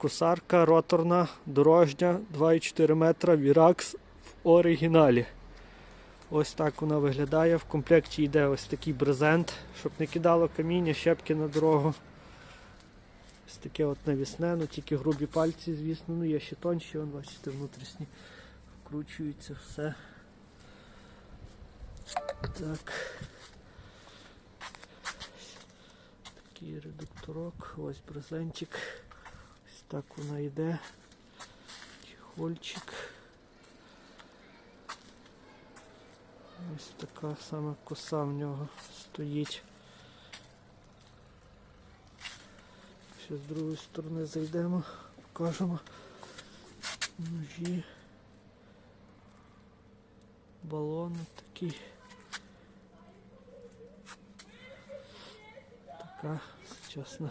Косарка роторна, дорожня, 2,4 метра, Віракс в оригіналі. Ось так вона виглядає. В комплекті йде ось такий брезент, щоб не кидало каміння, щепки на дорогу. Ось таке от навісне, ну тільки грубі пальці, звісно, ну є ще тонші, вон, бачите, внутрішні вкручується все. Так. Такий редукторок, ось брезентик. Так вона йде. Чехольчик. Ось така сама коса в нього стоїть. Ще з другої сторони зайдемо, покажемо ножі. Балони такі. Така сучасна